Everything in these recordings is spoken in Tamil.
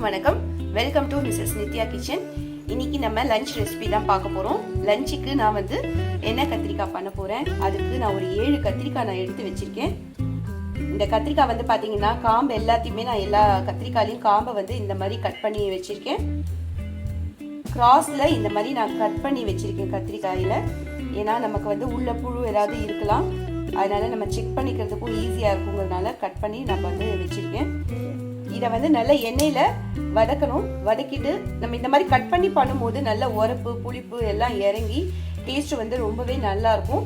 எல்லாருக்கும் வணக்கம். Welcome to Mrs Nithya kitchen இன்னைக்கு நம்ம லஞ்ச் ரெசிபி தான் பார்க்க போகிறோம் லஞ்சுக்கு நான் வந்து என்ன கத்திரிக்காய் பண்ண போகிறேன் அதுக்கு நான் ஒரு ஏழு கத்திரிக்காய் நான் எடுத்து வச்சுருக்கேன். இந்த கத்திரிக்காய் வந்து பார்த்தீங்கன்னா காம்பு எல்லாத்தையுமே நான் எல்லா கத்திரிக்காயிலையும் காம்பை வந்து இந்த மாதிரி கட் பண்ணி வச்சுருக்கேன். கிராஸில் இந்த மாதிரி நான் கட் பண்ணி வச்சுருக்கேன் கத்திரிக்காயில். ஏன்னா நமக்கு வந்து உள்ள புழு ஏதாவது இருக்கலாம். அதனால நம்ம செக் பண்ணிக்கிறதுக்கும் ஈஸியாக இருக்குங்கிறதுனால கட் பண்ணி நான் வந்து வச்சுருக்கேன். இதை வந்து நல்ல எண்ணெயில் வதக்கணும். வதக்கிட்டு நம்ம இந்த மாதிரி கட் பண்ணி பண்ணும்போது நல்ல உரப்பு புளிப்பு எல்லாம் இறங்கி டேஸ்ட் வந்து ரொம்பவே நல்லா இருக்கும்.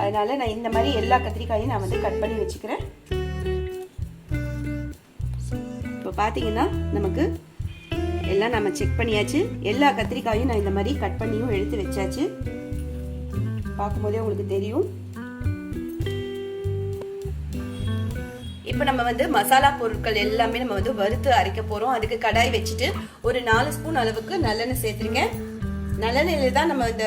அதனால நான் இந்த மாதிரி எல்லா கத்திரிக்காயும் நான் வந்து கட் பண்ணி வச்சுக்கிறேன். இப்போ பார்த்தீங்கன்னா நமக்கு எல்லாம் நம்ம செக் பண்ணியாச்சு. எல்லா கத்திரிக்காயும் நான் இந்த மாதிரி கட் பண்ணியும் எடுத்து வச்சாச்சு. பார்க்கும்போதே உங்களுக்கு தெரியும். இப்போ நம்ம வந்து மசாலா பொருட்கள் எல்லாமே நம்ம வந்து வறுத்து அரைக்க போகிறோம் அதுக்கு கடாய் வச்சுட்டு ஒரு நாலு ஸ்பூன் அளவுக்கு நல்லெண்ணெய் சேர்த்துருக்கேன். நல்லெண்ணெயில் தான் நம்ம இந்த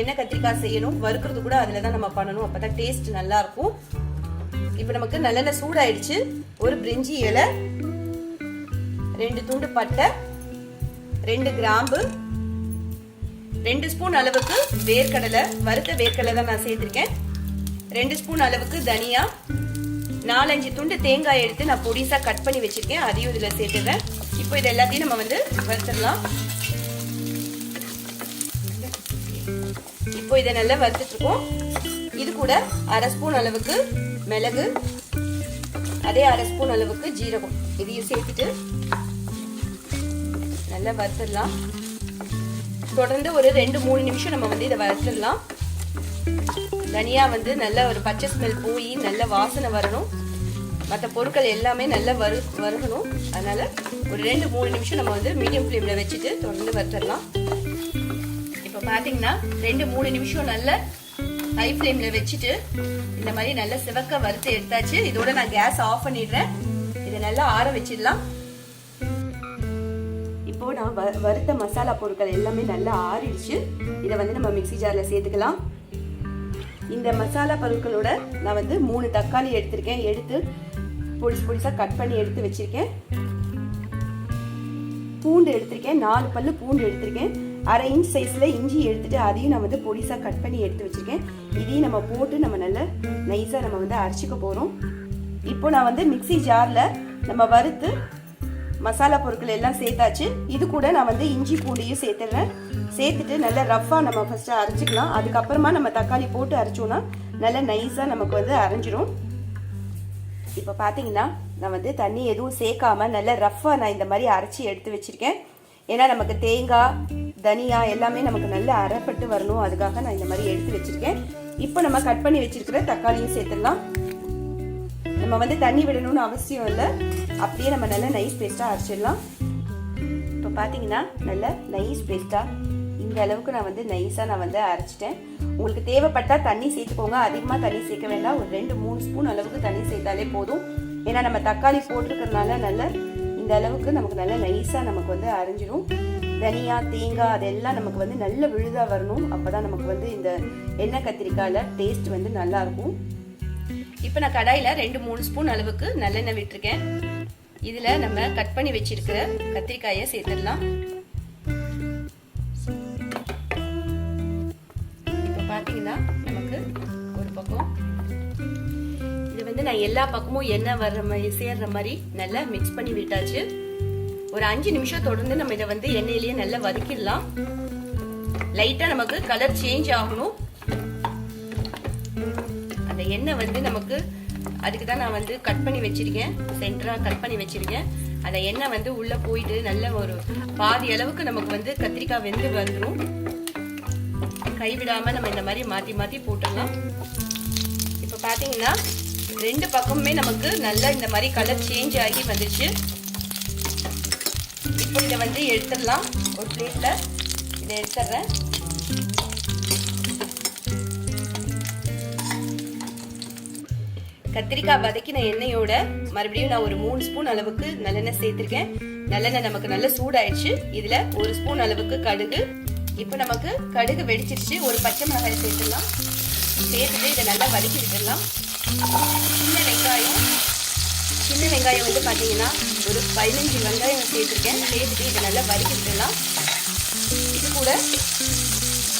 எண்ணெய் கத்திரிக்காய் செய்யணும். வறுக்கிறது கூட அதில் தான் நம்ம பண்ணணும். அப்போ தான் டேஸ்ட் நல்லாயிருக்கும் இப்போ நமக்கு நல்லெண்ணெய் சூடாயிடுச்சு. ஒரு பிரிஞ்சி இலை ரெண்டு துண்டு பட்டை ரெண்டு கிராம்பு ரெண்டு ஸ்பூன் அளவுக்கு வேர்க்கடலை. வறுத்த வேர்க்கடலை தான் நான் சேர்த்துருக்கேன். ரெண்டு ஸ்பூன் அளவுக்கு தனியா நாலஞ்சு துண்டு தேங்காய் எடுத்து நான் பொடிசா கட் பண்ணி வச்சிருக்கேன். அதையும் இதுல சேர்த்துவேன் இப்போ இது எல்லாத்தையும் நம்ம வந்து வறுத்துடலாம். இப்போ இதை நல்லா வறுத்துட்டுருக்கோம் இது கூட அரை ஸ்பூன் அளவுக்கு மிளகு அதே அரை ஸ்பூன் அளவுக்கு ஜீரகம். இதையும் சேர்த்துட்டு நல்லா வறுத்துடலாம். தொடர்ந்து ஒரு ரெண்டு மூணு நிமிஷம் நம்ம வந்து இதை வறுத்துடலாம். தனியா வந்து நல்ல ஒரு பச்சை ஸ்மெல் போய் நல்ல வாசனை வரணும். மற்ற பொருட்கள் எல்லாமே நல்லா வரு வருகணும் அதனால ஒரு ரெண்டு மூணு நிமிஷம் நம்ம வந்து மீடியம் ஃப்ளேமில் வச்சுட்டு தொடர்ந்து வறுத்துடலாம் இப்போ பார்த்தீங்கன்னா ரெண்டு மூணு நிமிஷம் நல்ல ஹை ஃப்ளேமில் வச்சுட்டு இந்த மாதிரி நல்லா சிவக்க வறுத்து எடுத்தாச்சு. இதோட நான் கேஸ் ஆஃப் பண்ணிடுறேன். இதை நல்லா ஆற வச்சிடலாம். இப்போ நான் வறுத்த மசாலா பொருட்கள் எல்லாமே நல்லா ஆறிடுச்சு. இதை வந்து நம்ம மிக்சி ஜாரில் சேர்த்துக்கலாம். இந்த மசாலா பொருட்களோட நான் வந்து மூணு தக்காளி எடுத்திருக்கேன். எடுத்து பொடிசு பொடிசாக கட் பண்ணி எடுத்து வச்சிருக்கேன். பூண்டு எடுத்திருக்கேன். நாலு பல்லு பூண்டு எடுத்திருக்கேன். அரை இன்ச் சைஸில் இஞ்சி எடுத்துட்டு அதையும் நான் வந்து பொடிசாக கட் பண்ணி எடுத்து வச்சிருக்கேன். இதையும் நம்ம போட்டு நம்ம நல்லா நைஸாக நம்ம வந்து அரைச்சிக்க போகிறோம் இப்போ நான் வந்து மிக்சி ஜாரில் நம்ம வறுத்து மசாலா பொருட்கள் எல்லாம் சேர்த்தாச்சு. இது கூட நான் வந்து இஞ்சி பூண்டையும் சேர்த்துடுறேன் சேர்த்துட்டு நல்லா ரஃப்பாக நம்ம ஃபஸ்ட்டு அரைச்சிக்கலாம். அதுக்கப்புறமா நம்ம தக்காளி போட்டு அரைச்சோன்னா நல்லா நைஸாக நமக்கு வந்து அரைஞ்சிரும். இப்போ பார்த்தீங்கன்னா நான் வந்து தண்ணி எதுவும் சேர்க்காம நல்லா ரஃப்பாக நான் இந்த மாதிரி அரைச்சி எடுத்து வச்சுருக்கேன். ஏன்னா நமக்கு தேங்காய் தனியா எல்லாமே நமக்கு நல்லா அரைப்பட்டு வரணும். அதுக்காக நான் இந்த மாதிரி எடுத்து வச்சுருக்கேன். இப்போ நம்ம கட் பண்ணி வச்சிருக்கிற தக்காளியும் சேர்த்துடலாம். நம்ம வந்து தண்ணி விடணும்னு அவசியம் இல்லை. அப்படியே நம்ம நல்லா நைஸ் பேஸ்ட்டாக அரைச்சிடலாம். இப்போ பார்த்தீங்கன்னா நல்ல நைஸ் பேஸ்ட்டாக இந்த அளவுக்கு நான் வந்து நைஸாக நான் வந்து அரைச்சிட்டேன். உங்களுக்கு தேவைப்பட்டால் தண்ணி சேர்த்துக்கோங்க. அதிகமாக தண்ணி சேர்க்க வேண்டாம். ஒரு ரெண்டு மூணு ஸ்பூன் அளவுக்கு தண்ணி சேர்த்தாலே போதும். ஏன்னா நம்ம தக்காளி போட்டிருக்கிறதுனால நல்ல இந்த அளவுக்கு நமக்கு நல்ல நைஸாக நமக்கு வந்து அரைஞ்சிடும் தனியா தேங்காய் அதெல்லாம் நமக்கு வந்து நல்ல விழுதாக வரணும். அப்போ தான் நமக்கு வந்து இந்த எண்ணெய் கத்திரிக்காயில் டேஸ்ட் வந்து நல்லாயிருக்கும் இப்போ நான் கடாயில் ரெண்டு மூணு ஸ்பூன் அளவுக்கு நல்லெண்ணெய் விட்டுருக்கேன். இதில் நம்ம கட் பண்ணி வச்சிருக்கிற கத்திரிக்காயை சேர்த்துடலாம். இப்போ பார்த்தீங்கன்னா நமக்கு ஒரு பக்கம் இது வந்து நான் எல்லா பக்கமும் எண்ணெய் வர்ற மாதிரி சேர்ற மாதிரி நல்லா மிக்ஸ் பண்ணி விட்டாச்சு. ஒரு அஞ்சு நிமிஷம் தொடர்ந்து நம்ம இதை வந்து எண்ணெயிலேயே நல்லா வதக்கிடலாம். லைட்டாக நமக்கு கலர் சேஞ்ச் ஆகணும். அந்த எண்ணெய் வந்து நமக்கு அதுக்கு தான் நான் வந்து கட் பண்ணி வச்சிருக்கேன். சென்டராக கட் பண்ணி வச்சிருக்கேன். அந்த எண்ணெய் வந்து உள்ளே போயிட்டு நல்ல ஒரு பாதி அளவுக்கு நமக்கு வந்து கத்திரிக்காய் வெந்து வந்துடும் கைவிடாமல் நம்ம இந்த மாதிரி மாற்றி மாற்றி போட்டுடலாம். இப்போ பார்த்தீங்கன்னா ரெண்டு பக்கமுமே நமக்கு நல்லா இந்த மாதிரி கலர் சேஞ்ச் ஆகி வந்துச்சு. இப்போ இதை வந்து எடுத்துடலாம். ஒரு பிளேட்டில் இதை எடுத்துடுறேன். கத்திரிக்காய் வதக்கின எண்ணெயோட மறுபடியும் நான் ஒரு மூணு ஸ்பூன் அளவுக்கு நல்லெண்ணெய் சேர்த்துருக்கேன். நல்லெண்ணெய் நமக்கு நல்ல சூடாயிடுச்சு. இதில் ஒரு ஸ்பூன் அளவுக்கு கடுகு. இப்போ நமக்கு கடுகு வெடிச்சிருச்சு. ஒரு பச்சை மிளகாய் சேர்த்துடலாம். சேர்த்துட்டு இதை நல்லா வதக்கி விட்டுடலாம். சின்ன வெங்காயம். சின்ன வெங்காயம் வந்து பார்த்தீங்கன்னா ஒரு பதினஞ்சு வெங்காயம் சேர்த்துருக்கேன். சேர்த்துட்டு இதை நல்லா வதக்கி விட்டுடலாம். இது கூட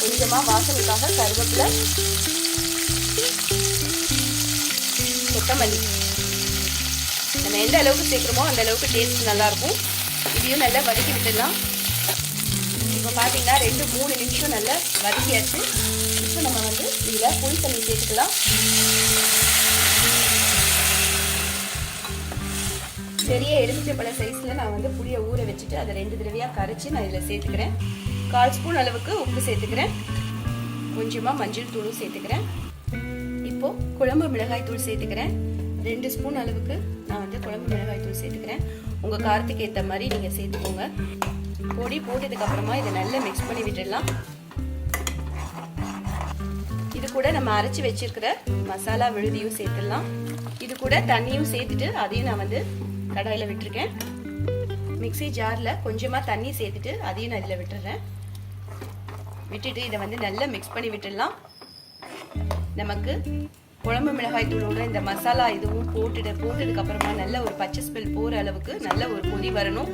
கொஞ்சமாக வாசலுக்காக கருவேப்பிலை. மல்லி. நம்ம எந்த அளவுக்கு சேர்க்குறோமோ அந்த அளவுக்கு டேஸ்ட் நல்லாயிருக்கும். இதையும் நல்லா வதக்கி விட்டுடலாம். இப்போ பார்த்தீங்கன்னா ரெண்டு மூணு நிமிஷம் நல்லா வதக்கியாச்சு. இப்போ நம்ம வந்து இதில் புளி தண்ணி சேர்த்துக்கலாம். பெரிய எலுமிச்சப்பழ சைஸில் நான் வந்து புளியை ஊற வச்சுட்டு அதை ரெண்டு தடவையாக கரைச்சி நான் இதில் சேர்த்துக்கிறேன். கால் ஸ்பூன் அளவுக்கு உப்பு சேர்த்துக்கிறேன். கொஞ்சமாக மஞ்சள் தூளும் சேர்த்துக்கிறேன். இப்போது குழம்பு மிளகாய் தூள் சேர்த்துக்கிறேன். ரெண்டு ஸ்பூன் அளவுக்கு நான் வந்து குழம்பு மிளகாய் தூள் சேர்த்துக்கிறேன். உங்கள் காரத்துக்கு ஏற்ற மாதிரி நீங்கள் சேர்த்துக்கோங்க. பொடி போட்டதுக்கப்புறமா இதை நல்லா மிக்ஸ் பண்ணி விட்டுடலாம். இது கூட நம்ம அரைச்சி வச்சிருக்கிற மசாலா விழுதியும் சேர்த்துடலாம். இது கூட தண்ணியும் சேர்த்துட்டு அதையும் நான் வந்து கடாயில் விட்டுருக்கேன். மிக்சி ஜாரில் கொஞ்சமாக தண்ணி சேர்த்துட்டு அதையும் நான் இதில் விட்டுறேன். விட்டுட்டு இதை வந்து நல்லா மிக்ஸ் பண்ணி விட்டுடலாம். நமக்கு குழம்பு மிளகாய் தூளோட இந்த மசாலா இதுவும் போட்டுட்டு போட்டதுக்கு அப்புறமா நல்ல ஒரு பச்சை ஸ்மெல் போகிற அளவுக்கு நல்ல ஒரு கொதி வரணும்.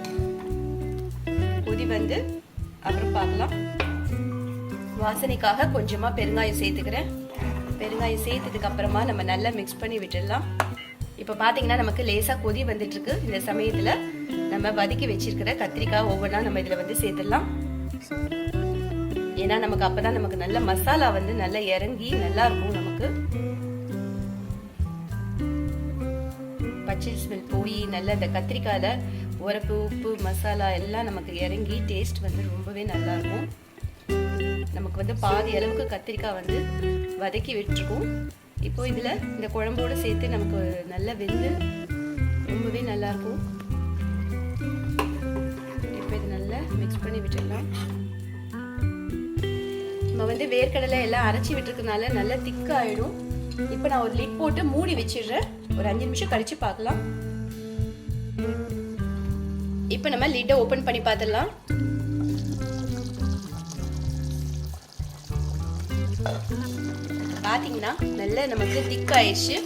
கொதி வந்து அப்புறம் பார்க்கலாம். வாசனைக்காக கொஞ்சமாக பெருங்காயம் சேர்த்துக்கிறேன். பெருங்காயம் சேர்த்ததுக்கு அப்புறமா நம்ம நல்லா மிக்ஸ் பண்ணி விட்டுடலாம். இப்போ பார்த்தீங்கன்னா நமக்கு லேசாக கொதி வந்துட்டு இருக்கு இந்த சமயத்தில் நம்ம வதக்கி வச்சிருக்கிற கத்திரிக்காய் ஒவ்வொன்றா நம்ம இதில் வந்து சேர்த்துடலாம். ஏன்னா நமக்கு அப்பதான் நமக்கு நல்ல மசாலா வந்து நல்லா இறங்கி நல்லா இருக்கும் நமக்கு. பச்சை ஸ்மெல் போய் நல்ல இந்த கத்திரிக்காயில் உரப்பு உப்பு மசாலா எல்லாம் நமக்கு இறங்கி டேஸ்ட் வந்து ரொம்பவே நல்லா இருக்கும். நமக்கு வந்து பாதி அளவுக்கு கத்திரிக்காய் வந்து வதக்கி விட்டுருக்கும். இப்போ இதில் இந்த குழம்போடு சேர்த்து நமக்கு நல்ல வெந்து ரொம்பவே நல்லா இருக்கும். இப்போ இது நல்லா மிக்ஸ் பண்ணி விட்டுடலாம். நம்ம வந்து வேர்க்கடலை எல்லாம் அரைச்சி விட்டுருக்கனால நல்லா திக்காயிடும். இப்போ நான் ஒரு லிட் போட்டு மூடி வச்சிடுறேன். ஒரு அஞ்சு நிமிஷம் கழிச்சு பார்க்கலாம். இப்போ நம்ம லிட்டை ஓப்பன் பண்ணி பார்த்துடலாம். பார்த்தீங்கன்னா நல்லா நமக்கு திக்காயிடுச்சு.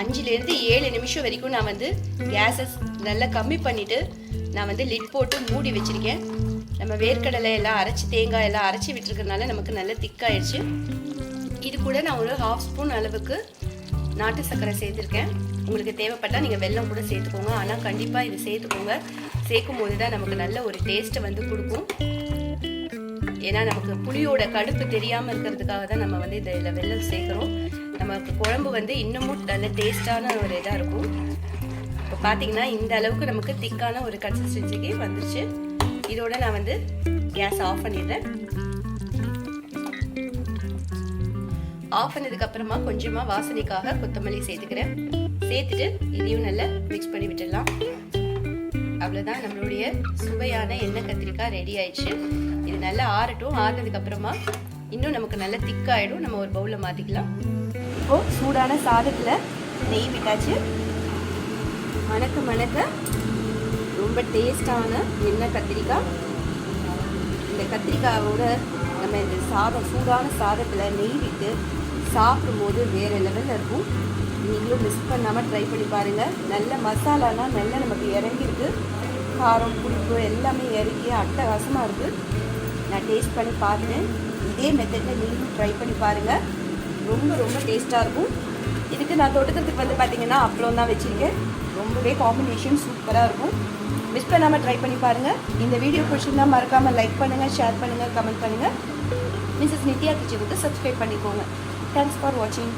அஞ்சுலேருந்து ஏழு நிமிஷம் வரைக்கும் நான் வந்து கேஸஸ் நல்லா கம்மி பண்ணிவிட்டு நான் வந்து லிட் போட்டு மூடி வச்சுருக்கேன். நம்ம வேர்க்கடலை எல்லாம் அரைச்சி தேங்காய் எல்லாம் அரைச்சி விட்டுருக்கறனால நமக்கு நல்லா திக்காயிடுச்சு. இது கூட நான் ஒரு ஹாஃப் ஸ்பூன் அளவுக்கு நாட்டு சர்க்கரை சேர்த்துருக்கேன். உங்களுக்கு தேவைப்பட்டால் நீங்கள் வெல்லம் கூட சேர்த்துக்கோங்க. ஆனால் கண்டிப்பாக இது சேர்த்துக்கோங்க. சேர்க்கும் போது தான் நமக்கு நல்ல ஒரு டேஸ்ட்டை வந்து கொடுக்கும். ஏன்னா நமக்கு புளியோட கடுப்பு தெரியாமல் இருக்கிறதுக்காக தான் நம்ம வந்து இதில் வெல்லம் சேர்க்குறோம். நமக்கு குழம்பு வந்து இன்னமும் நல்ல டேஸ்டான ஒரு இதாக இருக்கும். இப்போ பார்த்தீங்கன்னா இந்த அளவுக்கு நமக்கு திக்கான ஒரு கன்சிஸ்டன்சிக்கு வந்துருச்சு. இதோட நான் வந்து கேஸ் ஆஃப் பண்ணிடுறேன். ஆஃப் பண்ணதுக்கு அப்புறமா கொஞ்சமாக வாசனைக்காக கொத்தமல்லி சேர்த்துக்கிறேன். சேர்த்துட்டு இதையும் நல்லா மிக்ஸ் பண்ணி விட்டுடலாம். அவ்வளோதான் நம்மளுடைய சுவையான எண்ணெய் கத்திரிக்காய் ரெடி ஆயிடுச்சு. இது நல்லா ஆறட்டும். ஆறுனதுக்கு அப்புறமா இன்னும் நமக்கு நல்லா திக்காயிடும் நம்ம ஒரு பவுலில் மாற்றிக்கலாம் இப்போ சூடான சாதத்தில் நெய் விட்டாச்சு. மணக்க மணக்க ரொம்ப டேஸ்டான எண்ணெய் கத்திரிக்காய். இந்த கத்திரிக்காயோட நம்ம இந்த சாதம் சூடான சாதத்தில் நெய் விட்டு சாப்பிடும்போது வேறு லெவலில் இருக்கும். நீங்களும் மிஸ் பண்ணாமல் ட்ரை பண்ணி பாருங்கள் நல்ல மசாலானா நல்லா நமக்கு இறங்கியிருக்கு. காரம் புளிப்பு எல்லாமே இறங்கி அட்டகாசமாக இருக்குது நான் டேஸ்ட் பண்ணி பார்த்தேன் இதே மெத்தடில் நீங்களும் ட்ரை பண்ணி பாருங்கள் ரொம்ப ரொம்ப டேஸ்ட்டாக இருக்கும். இதுக்கு நான் தொட்டுக்கிறதுக்கு வந்து பார்த்திங்கன்னா அப்பளம் தான் வச்சுருக்கேன். ரொம்பவே காம்பினேஷன் சூப்பராக இருக்கும். மிஸ் பண்ணாமல் ட்ரை பண்ணி பாருங்கள் இந்த வீடியோ பிடிச்சிருந்தால் மறக்காமல் லைக் பண்ணுங்கள் ஷேர் பண்ணுங்கள் கமெண்ட் பண்ணுங்கள் மிஸ்ஸஸ் நித்யா கிச்சனுக்கு சப்ஸ்கிரைப் பண்ணிக்கோங்க. தேங்க்ஸ் ஃபார் வாட்சிங்